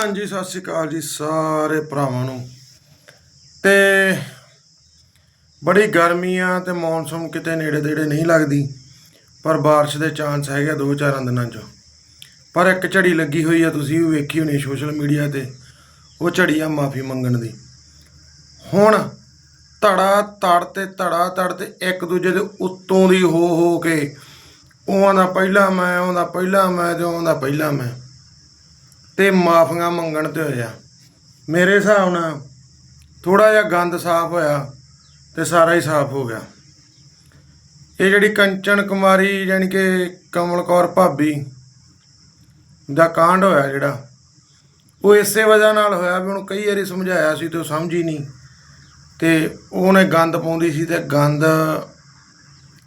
ਹਾਂਜੀ, ਸਤਿ ਸ਼੍ਰੀ ਅਕਾਲ ਜੀ ਸਾਰੇ ਭਰਾਵਾਂ ਨੂੰ। ਤੇ ਬੜੀ ਗਰਮੀ ਆ ਤੇ ਮੌਨਸੂਨ ਕਿਤੇ ਨੇੜੇ ਤੇੜੇ ਨਹੀਂ ਲੱਗਦੀ, ਪਰ ਬਾਰਿਸ਼ ਦੇ ਚਾਂਸ ਹੈਗੇ ਆ ਦੋ ਚਾਰਾਂ ਦਿਨਾਂ 'ਚ। ਪਰ ਇੱਕ ਝੜੀ ਲੱਗੀ ਹੋਈ ਆ, ਤੁਸੀਂ ਵੀ ਵੇਖੀ ਹੋਣੀ ਸੋਸ਼ਲ ਮੀਡੀਆ ਤੇ, ਉਹ ਝੜੀ ਆ ਮਾਫੀ ਮੰਗਣ ਦੀ। ਹੁਣ ਧੜਾ ਤੜ ਤੇ ਧੜਾ ਤੜ ਤੇ ਇੱਕ ਦੂਜੇ ਦੇ ਉੱਤੋਂ ਦੀ ਹੋ ਹੋ ਕੇ ਉਹਾਂ ਦਾ ਪਹਿਲਾਂ ਮੈਂ, ਉਹਦਾ ਪਹਿਲਾਂ ਮੈਂ ਤੇ ਉਹਦਾ ਪਹਿਲਾਂ ਮੈਂ। ਤੇ ਮਾਫੀਆਂ ਮੰਗਣ ਤੇ ਹੋਇਆ। ਮੇਰੇ ਹਿਸਾਬ ਨਾਲ ਥੋੜਾ ਜਿਹਾ ਗੰਦ ਸਾਫ਼ ਹੋਇਆ ਤੇ ਸਾਰਾ ਹੀ ਸਾਫ਼ ਹੋ ਗਿਆ। ਇਹ ਜਿਹੜੀ ਕੰਚਨ ਕੁਮਾਰੀ ਯਾਨੀ ਕਿ ਕਮਲ ਕੌਰ ਭਾਬੀ ਦਾ ਕਾਂਡ ਹੋਇਆ ਜਿਹੜਾ, ਉਹ ਇਸੇ ਵਜ੍ਹਾ ਨਾਲ ਹੋਇਆ ਵੀ ਉਹਨੂੰ ਕਈ ਵਾਰੀ ਸਮਝਾਇਆ ਸੀ ਤੇ ਉਹ ਸਮਝ ਹੀ ਨਹੀਂ ਤੇ ਉਹਨੇ ਗੰਦ ਪਾਉਂਦੀ ਸੀ ਤੇ ਗੰਦ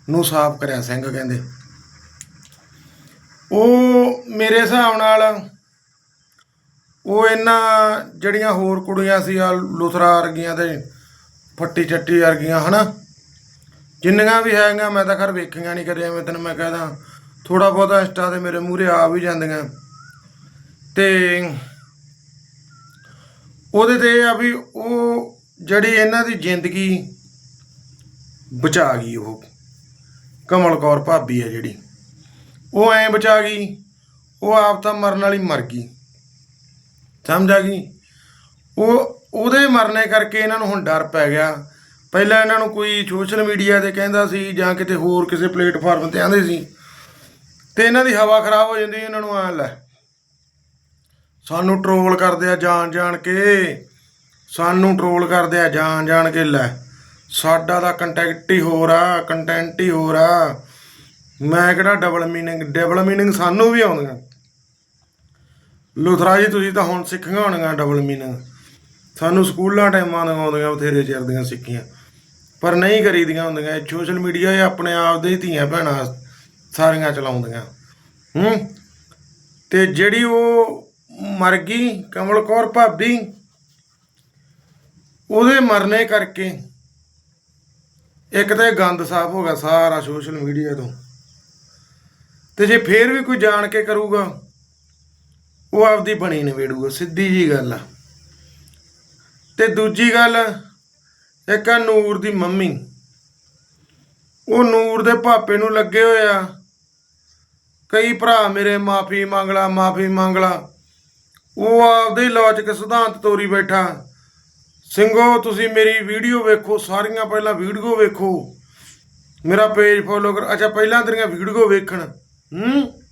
ਨੂੰ ਸਾਫ਼ ਕਰਿਆ ਸਿੰਘ ਕਹਿੰਦੇ। ਉਹ ਮੇਰੇ ਹਿਸਾਬ ਨਾਲ ਉਹ ਇਹਨਾਂ ਜਿਹੜੀਆਂ ਹੋਰ ਕੁੜੀਆਂ ਸੀ ਆ ਲੁਥਰਾ ਵਰਗੀਆਂ ਤੇ ਫੱਟੀ ਚੱਟੀ ਵਰਗੀਆਂ, ਹਨਾ? ਜਿੰਨੀਆਂ ਵੀ ਹੈਗੀਆਂ ਮੈਂ ਤਾਂ ਖਰ ਵੇਖੀਆਂ ਨਹੀਂ ਕਦੇ, ਐਵੇਂ ਤੈਨੂੰ ਮੈਂ ਕਹਦਾ ਥੋੜਾ ਬਹੁਤਾ ਇੰਸਟਾ ਤੇ ਮੇਰੇ ਮੂਹਰੇ ਆ ਵੀ ਜਾਂਦੀਆਂ। ਤੇ ਉਹਦੇ ਤੇ ਇਹ ਆ ਵੀ ਉਹ ਜਿਹੜੀ ਇਹਨਾਂ ਦੀ ਜ਼ਿੰਦਗੀ ਬਚਾ ਗਈ ਉਹ। ਕਮਲ ਕੌਰ ਭਾਬੀ ਆ ਜਿਹੜੀ। ਉਹ ਐਂ ਬਚਾ ਗਈ, ਉਹ ਆਪ ਤਾਂ ਮਰਨ ਵਾਲੀ ਮਰ ਗਈ। ਸਮਝ ਆ ਗਈ? ਉਹ, ਉਹਦੇ ਮਰਨੇ ਕਰਕੇ ਇਹਨਾਂ ਨੂੰ ਹੁਣ ਡਰ ਪੈ ਗਿਆ। ਪਹਿਲਾਂ ਇਹਨਾਂ ਨੂੰ ਕੋਈ ਸੋਸ਼ਲ ਮੀਡੀਆ ਤੇ ਕਹਿੰਦਾ ਸੀ ਜਾਂ ਕਿਤੇ ਹੋਰ ਕਿਸੇ ਪਲੇਟਫਾਰਮ ਤੇ ਆਂਦੇ ਸੀ। ਤੇ ਇਹਨਾਂ ਦੀ ਹਵਾ ਖਰਾਬ ਹੋ ਜਾਂਦੀ, ਇਹਨਾਂ ਨੂੰ ਆ ਲੈ। ਸਾਨੂੰ ਟਰੋਲ ਕਰਦੇ ਆ ਜਾਣ ਜਾਣ ਕੇ। ਸਾਨੂੰ ਟਰੋਲ ਕਰਦੇ ਆ ਜਾਣ ਜਾਣ ਕੇ ਲੈ। ਸਾਡਾ ਦਾ ਕੰਟੈਕਟ ਹੀ ਹੋਰ ਆ ਕੰਟੈਂਟ ਹੀ ਹੋਰ ਆ। ਮੈਂ ਕਿਹੜਾ ਡਬਲ ਮੀਨਿੰਗ ਡਬਲ ਮੀਨਿੰਗ ਸਾਨੂੰ ਵੀ ਆਉਂਦੀਆਂ। ਲੁਥਰਾ ਜੀ, ਤੁਸੀਂ ਤਾਂ ਹੁਣ ਸਿੱਖੀਆਂ ਹੋਣੀਆਂ ਡਬਲ ਮੀਨਿੰਗ ਸਾਨੂੰ ਸਕੂਲਾਂ ਟਾਈਮਾਂ ਲਗਾਉਂਦੀਆਂ ਬਥੇਰੇ ਚਿਰ ਦੀਆਂ ਸਿੱਖੀਆਂ। ਪਰ ਨਹੀਂ ਕਰੀਦੀਆਂ ਹੁੰਦੀਆਂ। ਇਹ ਸੋਸ਼ਲ ਮੀਡੀਆ ਇਹ ਆਪਣੇ ਆਪ ਦੇ ਹੀ ਧੀਆਂ ਭੈਣਾਂ ਸਾਰੀਆਂ ਚਲਾਉਂਦੀਆਂ। ਹੂੰ? ਤੇ ਜਿਹੜੀ ਉਹ ਮਰ ਗਈ, ਕਮਲ ਕੌਰ ਭਾਬੀ, ਉਹਦੇ ਮਰਨੇ ਕਰਕੇ ਇੱਕ ਤਾਂ ਇਹ ਗੰਦ ਸਾਫ਼ ਹੋ ਗਿਆ ਸਾਰਾ ਸੋਸ਼ਲ ਮੀਡੀਆ ਤੋਂ। ਤੇ ਜੇ ਫੇਰ ਵੀ ਕੋਈ ਜਾਣ ਕੇ ਕਰੂਗਾ ਉਹ ਆਪਦੀ ਬਣੀ ਨਿਬੇੜੂਗਾ, ਸਿੱਧੀ ਜੀ ਗੱਲ ਆ। ਤੇ ਦੂਜੀ ਗੱਲ, ਇੱਕ ਆ ਨੂਰ ਦੀ ਮੰਮੀ। ਉਹ ਨੂਰ ਦੇ ਭਾਪੇ ਨੂੰ ਲੱਗੇ ਹੋਇਆ ਕਈ ਭਰਾ ਮੇਰੇ ਮਾਫੀ ਮੰਗਲਾ ਮਾਫੀ ਮੰਗਲਾ। ਉਹ ਆਪਦੇ ਹੀ ਲੌਜਿਕ ਸਿਧਾਂਤ ਤੋਰੀ ਬੈਠਾ। ਸਿੰਘੋ, ਤੁਸੀਂ ਮੇਰੀ ਵੀਡੀਓ ਵੇਖੋ, ਸਾਰੀਆਂ ਪਹਿਲਾਂ ਵੀਡੀਓ ਵੇਖੋ। ਮੇਰਾ ਪੇਜ ਫੋਲੋ ਕਰ ਅੱਛਾ, ਪਹਿਲਾਂ ਤੇਰੀਆਂ ਵੀਡੀਓ ਵੇਖਣ। ਹੂੰ?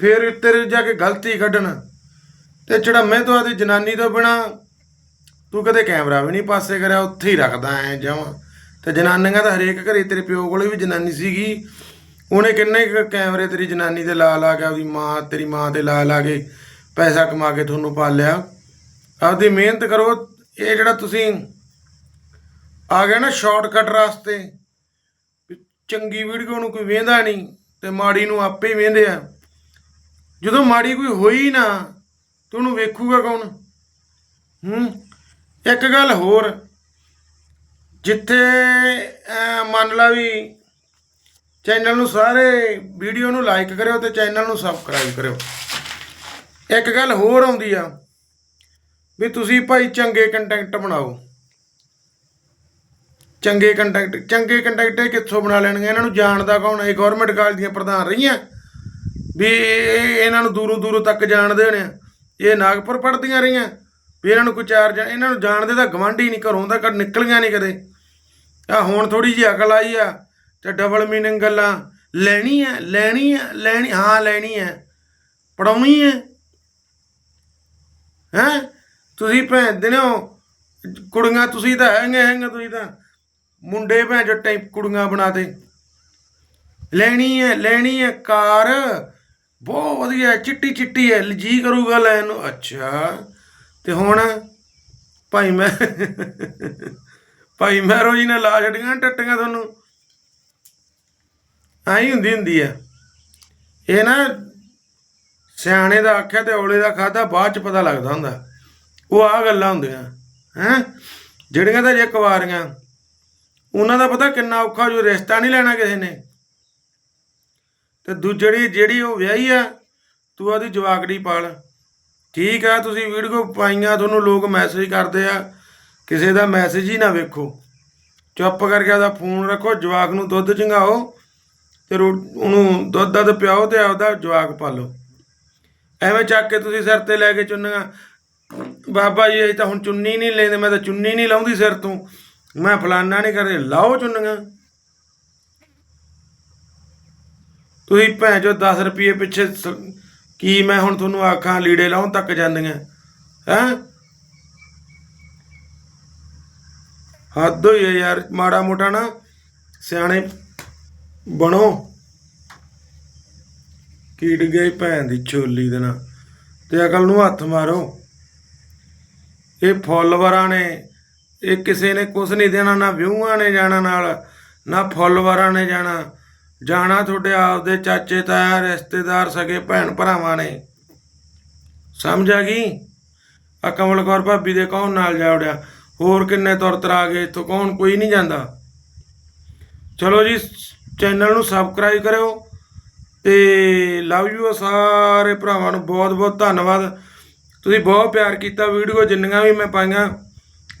ਫਿਰ ਤੇਰੇ ਜਾ ਕੇ ਗਲਤੀ ਕੱਢਣ। ਤੇ ਚੜਾਵੇਂ ਤੋਂ ਆਦੀ ਜਨਾਨੀ ਤੋਂ ਬਿਨਾ ਤੂੰ ਕਦੇ ਕੈਮਰਾ ਵੀ ਨਹੀਂ ਪਾਸੇ ਕਰਿਆ, ਉੱਥੇ ਹੀ ਰੱਖਦਾ ਐ ਜਮਾਂ ਤੇ ਜਨਾਨੀਆਂ ਦਾ ਹਰੇਕ ਘਰੇ, ਤੇਰੇ ਪਿਓ ਕੋਲੇ ਵੀ ਜਨਾਨੀ ਸੀਗੀ। ਉਹਨੇ ਕਿੰਨੇ ਕੁ ਕੈਮਰੇ ਤੇਰੀ ਜਨਾਨੀ ਤੇ ਲਾ ਲਾ ਕੇ, ਆਪਦੀ ਮਾਂ, ਤੇਰੀ ਮਾਂ ਤੇ ਲਾ ਲਾ ਕੇ ਪੈਸਾ ਕਮਾ ਕੇ ਤੁਹਾਨੂੰ ਪਾਲਿਆ। ਆਪਦੀ ਮਿਹਨਤ ਕਰੋ। ਇਹ ਜਿਹੜਾ ਤੁਸੀਂ ਆ ਗਏ ਨਾ ਸ਼ਾਰਟਕਟ ਰਸਤੇ ਚੰਗੀ ਵੀਡੀਓ ਨੂੰ ਕੋਈ ਵੇਂਦਾ ਨਹੀਂ, ਤੇ ਮਾੜੀ ਨੂੰ ਆਪੇ ਹੀ ਵੇਂਦੇ ਆ। ਜਦੋਂ ਮਾੜੀ ਕੋਈ ਹੋਈ ਨਾ ਤੇ ਉਹਨੂੰ ਵੇਖੂਗਾ ਕੌਣ? ਹੂੰ? ਇੱਕ ਗੱਲ ਹੋਰ, ਜਿੱਥੇ ਮੰਨ ਲਾ ਵੀ ਚੈਨਲ ਨੂੰ ਸਾਰੇ ਵੀਡੀਓ ਨੂੰ ਲਾਈਕ ਕਰਿਓ ਤੇ ਚੈਨਲ ਨੂੰ ਸਬਸਕ੍ਰਾਈਬ ਕਰਿਓ। ਇੱਕ ਗੱਲ ਹੋਰ ਆਉਂਦੀ ਆ, ਵੀ ਤੁਸੀਂ ਭਾਈ ਚੰਗੇ ਕੰਟੈਂਟ ਬਣਾਓ। ਚੰਗੇ ਕੰਟੈਕਟ ਚੰਗੇ ਕੰਟੈਂਟ ਇਹ ਕਿੱਥੋਂ ਬਣਾ ਲੈਣਗੇ? ਇਹਨਾਂ ਨੂੰ ਜਾਣਦਾ ਕੌਣ? ਇਹ ਗਵਰਨਮੈਂਟ ਕਾਲਜ ਦੀਆਂ ਪ੍ਰਧਾਨ ਰਹੀਆਂ। ਵੀ ਇਹ ਇਹਨਾਂ ਨੂੰ ਦੂਰੋਂ ਦੂਰੋਂ ਤੱਕ ਜਾਣਦੇ ਹੋਣੇ ਆ। ਇਹ ਨਾਗਪੁਰ ਪੜ੍ਹਦੀਆਂ ਰਹੀਆਂ। ਵੀ ਇਹਨਾਂ ਨੂੰ ਕੋਈ ਚਾਰ ਜਾਣ ਇਹਨਾਂ ਨੂੰ ਜਾਣਦੇ ਤਾਂ ਗਵਾਂਢੀ ਨਹੀਂ, ਘਰੋਂ ਤਾਂ ਘਰ ਨਿਕਲੀਆਂ ਨਹੀਂ ਕਦੇ। ਆ ਹੁਣ ਥੋੜੀ ਜਿਹੀ ਅਕਲ ਆਈ ਆ, ਤੇ ਡਬਲ ਮੀਨਿੰਗ ਗੱਲਾਂ। ਲੈਣੀ ਹੈ ਲੈਣੀ ਹੈ ਲੈਣੀ ਹਾਂ, ਲੈਣੀ ਹੈ ਪੜਾਉਣੀ ਹੈ ਹੈਂ? ਤੁਸੀਂ ਭੈਣ ਦਿਨੋ ਕੁੜੀਆਂ ਤੁਸੀਂ ਤਾਂ ਹੈਗੇ ਹੈਗੇ ਤੁਸੀਂ ਤਾਂ। ਮੁੰਡੇ ਭੈਣ ਜੋ ਟਾਈਪ ਕੁੜੀਆਂ ਬਣਾਤੇ ਲੈਣੀ ਹੈ ਲੈਣੀ ਹੈ ਕਾਰ। ਬਹੁਤ ਵਧੀਆ, ਚਿੱਟੀ ਚਿੱਟੀ ਹੈ, ਜੀ ਕਰੂਗਾ ਲੈਣ ਨੂੰ। ਅੱਛਾ, ਤੇ ਹੁਣ ਭਾਈ ਮੈਂ ਭਾਈ ਮਹਿਰੋ ਜੀ ਨੇ ਲਾ ਛੱਡੀਆਂ ਟੱਟੀਆਂ ਤੁਹਾਨੂੰ। ਆਈ ਹੁੰਦੀ ਹੁੰਦੀ ਆ ਇਹ ਨਾ ਸਿਆਣੇ ਦਾ ਆਖਿਆ ਤੇ ਔਲੇ ਦਾ ਖਾਦਾ ਬਾਅਦ ਚ ਪਤਾ ਲੱਗਦਾ ਹੁੰਦਾ। ਉਹ ਆ ਗੱਲਾਂ ਹੁੰਦੀਆਂ, ਹੈ? ਜਿਹੜੀਆਂ ਤਾਂ ਜੇ ਕੁਵਾਰੀਆਂ। ਉਹਨਾਂ ਦਾ ਪਤਾ ਕਿੰਨਾ ਔਖਾ, ਜੋ ਰਿਸ਼ਤਾ ਨਹੀਂ ਲੈਣਾ ਕਿਸੇ ਨੇ। ਤੇ ਦੂਜੜੀ ਜਿਹੜੀ ਉਹ ਵਿਆਹੀ ਆ, ਤੂੰ ਉਹਦੀ ਜਵਾਕੜੀ ਪਾਲ। ਠੀਕ ਆ, ਤੁਸੀਂ ਵੀਡੀਓ ਪਾਈਆਂ, ਤੁਹਾਨੂੰ ਲੋਕ ਮੈਸੇਜ ਕਰਦੇ ਆ। ਕਿਸੇ ਦਾ ਮੈਸੇਜ ਹੀ ਨਾ ਵੇਖੋ। ਚੁੱਪ ਕਰਕੇ ਆਦਾ ਫੋਨ ਰੱਖੋ, ਜਵਾਕ ਨੂੰ ਦੁੱਧ ਚੰਗਾਓ ਤੇ ਉਹਨੂੰ ਦੁੱਧ ਦੱਧ ਪਿਆਓ ਤੇ ਆਪਦਾ ਜਵਾਕ ਪਾਲੋ। ਐਵੇਂ ਚੱਕ ਕੇ ਤੁਸੀਂ ਸਿਰ ਤੇ ਲੈ ਕੇ ਚੁੰਨੀਆਂ। ਬਾਬਾ ਜੀ ਇਹ ਤਾਂ ਹੁਣ ਚੁੰਨੀ ਨਹੀਂ ਲੈਂਦੇ, ਮੈਂ ਤਾਂ ਚੁੰਨੀ ਨਹੀਂ ਲਾਉਂਦੀ ਸਿਰ ਤੋਂ। ਮੈਂ ਫਲਾਨਾ ਨਹੀਂ ਕਰਦੇ, ਲਾਓ ਚੁੰਨੀਆਂ। ਤੁਸੀਂ ਭੈਣ ਚੋ 10 ਰੁਪਏ ਪਿੱਛੇ ਸ- ਕੀ ਮੈਂ ਹੁਣ ਤੁਹਾਨੂੰ ਆਖਾਂ ਲੀੜੇ ਲਾਉਣ ਤੱਕ ਜਾਂਦੀਆਂ, ਹੈ? ਹੱਦ ਹੋਈ ਹੈ ਯਾਰ, ਮਾੜਾ ਮੋਟਾ ਨਾ ਸਿਆਣੇ ਬਣੋ। ਕੀੜ ਗਏ ਭੈਣ ਦੀ ਛੋਲੀ ਦੇ ਨਾਲ, ਤੇ ਅਕਲ ਨੂੰ ਹੱਥ ਮਾਰੋ। ਇਹ ਫੋਲੋਵਰਾਂ ਨੇ, ਇਹ ਕਿਸੇ ਨੇ ਕੁਝ ਨਹੀਂ ਦੇਣਾ, ਨਾ ਵਿਊਆਂ ਨੇ ਜਾਣਾ ਨਾਲ, ਨਾ ਫੋਲੋਵਰਾਂ ਨੇ ਜਾਣਾ। ਜਾਣਾ ਤੁਹਾਡੇ ਆਪਦੇ ਚਾਚੇ, ਤਾਇਆ, ਰਿਸ਼ਤੇਦਾਰ ਸਗੇ ਭੈਣ ਭਰਾਵਾਂ ਨੇ। ਸਮਝ ਆ ਗਈ? ਆ ਕਮਲ ਕੌਰ ਭਾਬੀ ਦੇ ਕੌਣ ਨਾਲ ਜਾ ਉੜਿਆ? ਹੋਰ ਕਿੰਨੇ ਤੁਰ ਤਰਾ ਗਏ ਇੱਥੋਂ? ਕੌਣ? ਕੋਈ ਨਹੀਂ ਜਾਂਦਾ। ਚਲੋ ਜੀ, ਚੈਨਲ ਨੂੰ ਸਬਸਕ੍ਰਾਈਬ ਕਰਿਓ ਤੇ ਲਵ ਯੂ ਸਾਰੇ ਭਰਾਵਾਂ ਨੂੰ ਬਹੁਤ ਬਹੁਤ ਧੰਨਵਾਦ। ਤੁਸੀਂ ਬਹੁਤ ਪਿਆਰ ਕੀਤਾ ਵੀਡੀਓ, ਜਿੰਨੀਆਂ ਵੀ ਮੈਂ ਪਾਈਆਂ।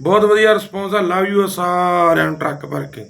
ਬਹੁਤ ਵਧੀਆ ਰਿਸਪੌਂਸ ਆ। ਲਵ ਯੂ ਸਾਰਿਆਂ ਨੂੰ ਟਰੱਕ ਭਰ ਕੇ।